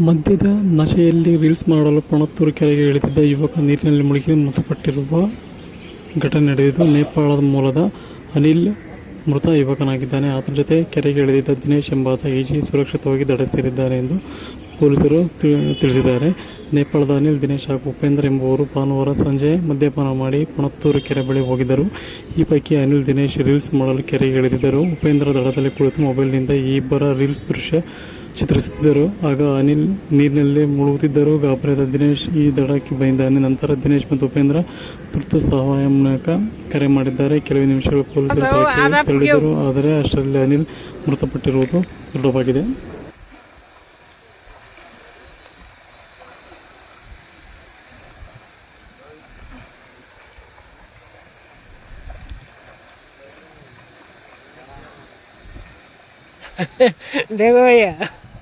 ಮದ್ಯದ ನಶೆಯಲ್ಲಿ ರೀಲ್ಸ್ ಮಾಡಲು ಪಣತ್ತೂರು ಕೆರೆಗೆ ಇಳಿದಿದ್ದ ಯುವಕ ನೀರಿನಲ್ಲಿ ಮುಳುಗಿ ಮೃತಪಟ್ಟಿರುವ ಘಟನೆ ನಡೆದಿದ್ದು, ನೇಪಾಳದ ಮೂಲದ ಅನಿಲ್ ಮೃತ ಯುವಕನಾಗಿದ್ದಾನೆ. ಆತನ ಜೊತೆ ಕೆರೆಗೆ ಇಳಿದಿದ್ದ ದಿನೇಶ್ ಎಂಬಾತ ಈಜಿ ಸುರಕ್ಷಿತವಾಗಿ ದಡ ಸೇರಿದ್ದಾರೆ ಎಂದು ಪೊಲೀಸರು ತಿಳಿಸಿದ್ದಾರೆ. ನೇಪಾಳದ ಅನಿಲ್, ದಿನೇಶ್ ಹಾಗೂ ಉಪೇಂದ್ರ ಎಂಬುವರು ಭಾನುವಾರ ಸಂಜೆ ಮದ್ಯಪಾನ ಮಾಡಿ ಪಣತ್ತೂರು ಕೆರೆ ಬಳಿ ಹೋಗಿದ್ದರು. ಈ ಪೈಕಿ ಅನಿಲ್, ದಿನೇಶ್ ರೀಲ್ಸ್ ಮಾಡಲು ಕೆರೆಗೆ ಇಳಿದಿದ್ದರು. ಉಪೇಂದ್ರ ದಡದಲ್ಲಿ ಕುಳಿತು ಮೊಬೈಲ್ನಿಂದ ಈ ಇಬ್ಬರ ರೀಲ್ಸ್ ದೃಶ್ಯ ಚಿತ್ರಿಸುತ್ತಿದ್ದರು ಆಗ ಅನಿಲ್ ನೀರಿನಲ್ಲಿ ಮುಳುಗುತ್ತಿದ್ದರು ಗಾಬರಿಯಾದ ದಿನೇಶ್ ಈ ದಡಕ್ಕೆ ಬಂದಿದ್ದಾನೆ ನಂತರ ದಿನೇಶ್ ಮತ್ತು ಉಪೇಂದ್ರ ತುರ್ತು ಸಹಾಯ ಮೂಲಕ ಕರೆ ಮಾಡಿದ್ದಾರೆ ಕೆಲವು ನಿಮಿಷಗಳು ಪೊಲೀಸರು ಸ್ಥಳಕ್ಕೆ ತೆರಳಿದರು ಆದರೆ ಅಷ್ಟರಲ್ಲಿ ಅನಿಲ್ ಮೃತಪಟ್ಟಿರುವುದು ದೃಢವಾಗಿದೆ देखो भैया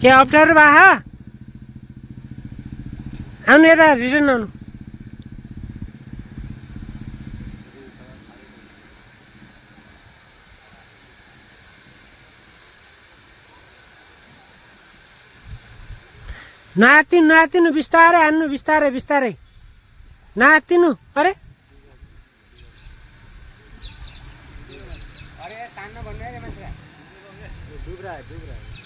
के अप्ठ्यारो भए आउनु यता रिटर्न आउनु। नआत्तिनु नआत्तिनु बिस्तारै हान्नु बिस्तारै बिस्तारै। नआत्तिनु अरे? छि छि